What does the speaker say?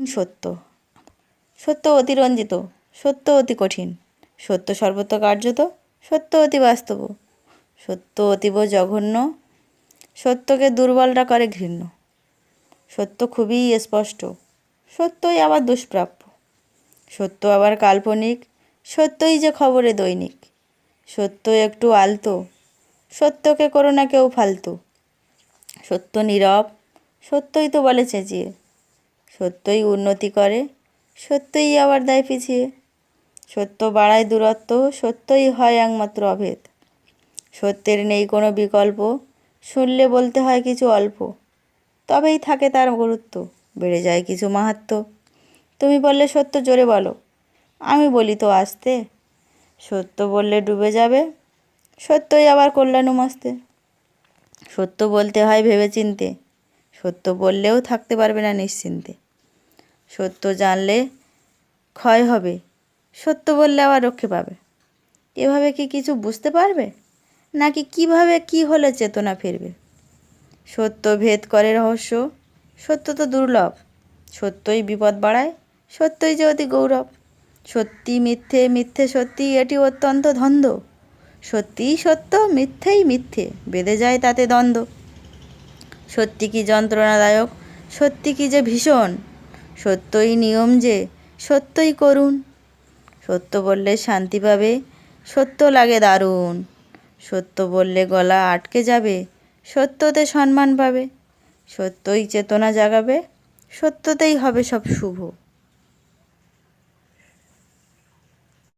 সত্য। সত্য অতিরঞ্জিত সত্য অতি কঠিন, সত্য সর্বত্র কার্যত, সত্য অতি বাস্তব, সত্য অতীব জঘন্য, সত্যকে দুর্বলরা করে ঘৃণ্য। সত্য খুবই স্পষ্ট, সত্যই আবার দুষ্প্রাপ্য, সত্য আবার কাল্পনিক, সত্যই যে খবরে দৈনিক সত্য একটু আলতো, সত্যকে করো না কেউ ফালতু, সত্য নীরব, সত্যই তো বলে চেঁচিয়ে। সত্যই উন্নতি করে, সত্যই আবার দেয় পিছিয়ে। সত্য বাড়ায় দূরত্ব, সত্যই হয় একমাত্র অভেদ। সত্যের নেই কোনো বিকল্প, শুনলে বলতে হয় কিছু অল্প। তবেই থাকে তার গুরুত্ব, বেড়ে যায় কিছু মাহাত্ম্য। তুমি বললে সত্য জোরে বলো, আমি বলি তো আসতে। সত্য বললে ডুবে যাবে, সত্যই আবার কল্যাণমস্তে সত্য বলতে হয় ভেবে চিনতে সত্য বললেও থাকতে পারবে না নিশ্চিন্তে। সত্য জানলে ক্ষয় হবে, সত্য বললে আবার রক্ষে পাবে। এভাবে কি কিছু বুঝতে পারবে? নাকি কীভাবে কি হলে চেতনা ফিরবে? সত্য ভেদ করে রহস্য, সত্য তো দুর্লভ। সত্যই বিপদ বাড়ায়, সত্যই যে অতি গৌরব। সত্যি মিথ্যে মিথ্যে সত্যি, এটি অত্যন্ত ধন্দ। সত্যিই সত্য, মিথ্যেই মিথ্যে বেঁধে যায় তাতে দ্বন্দ্ব। সত্যি কি যন্ত্রণাদায়ক? সত্যি কি যে ভীষণ? সত্যই নিয়ম যে, সত্যই করুন সত্য বললে শান্তি পাবে, সত্য লাগে দারুণ। সত্য বললে গলা আটকে যাবে, সত্যতে সম্মান পাবে। সত্যই চেতনা জাগাবে, সত্যতেই হবে সব শুভ।